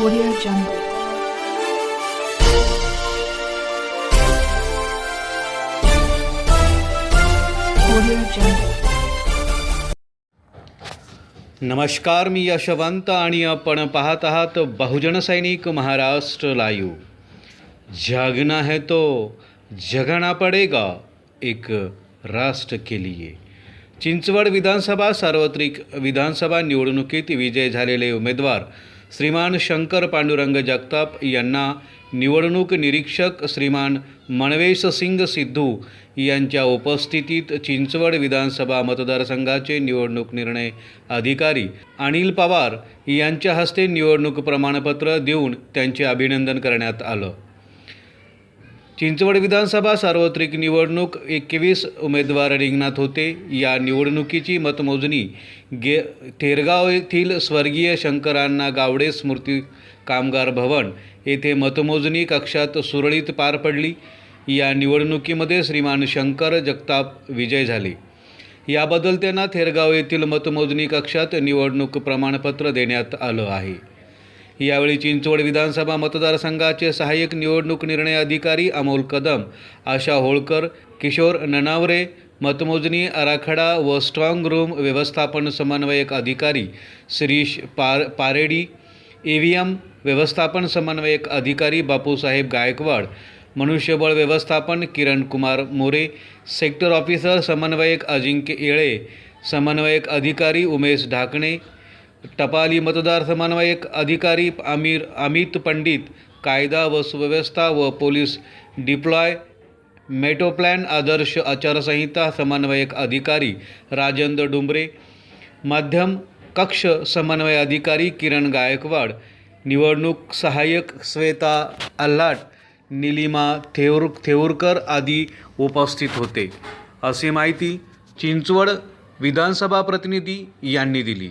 Audio Jungle. नमस्कार मी यशवंत आणि आपण पाहत आहात बहुजन सैनिक महाराष्ट्र लाईव्ह. जागना है तो जगना पडेगा एक राष्ट्र के लिए. चिंचवड विधानसभा सार्वत्रिक विधानसभा निवडणुकीत विजय झालेले उमेदवार श्रीमान शंकर पांडुरंग जगताप यांना निवडणूक निरीक्षक श्रीमान मनवेश सिंग सिद्धू यांच्या उपस्थितीत चिंचवड विधानसभा मतदारसंघाचे निवडणूक निर्णय अधिकारी अनिल पवार यांच्या हस्ते निवडणूक प्रमाणपत्र देऊन त्यांचे अभिनंदन करण्यात आलं. चिंचवड विधानसभा सार्वत्रिक निवडणूक एकवीस उमेदवार रिंगणात होते. या निवडणुकीची मतमोजणी गे थेरगाव येथील स्वर्गीय शंकरांना गावडे स्मृती कामगार भवन येथे मतमोजणी कक्षात सुरळीत पार पडली. या निवडणुकीमध्ये श्रीमान शंकर जगताप विजय झाले. याबद्दल त्यांना थेरगाव येथील मतमोजणी कक्षात निवडणूक प्रमाणपत्र देण्यात आलं आहे. यावेळी चिंचवड विधानसभा मतदारसंघाचे सहाय्यक निवडणूक निर्णय अधिकारी अमोल कदम आशा होळकर किशोर ननावरे मतमोजणी आराखडा व स्ट्रॉंग रूम व्यवस्थापन समन्वयक अधिकारी शिरीष पार पारेडी ई व्ही एम व्यवस्थापन समन्वयक अधिकारी बापूसाहेब गायकवाड मनुष्यबळ व्यवस्थापन किरण कुमार मोरे सेक्टर ऑफिसर समन्वयक अजिंक्य येळे समन्वयक अधिकारी उमेश ढाकणे टपाली मतदार समन्वयक अधिकारी आमिर अमित पंडित कायदा व सुव्यवस्था व पोलीस डिप्लॉय मेटोप्लॅन आदर्श आचारसंहिता समन्वयक अधिकारी राजेंद्र डुंबरे माध्यम कक्ष समन्वय अधिकारी किरण गायकवाड निवडणूक सहाय्यक श्वेता अल्हाट निलिमा थेऊर थेऊरकर आदी उपस्थित होते. अशी माहिती चिंचवड विधानसभा प्रतिनिधी यांनी दिली.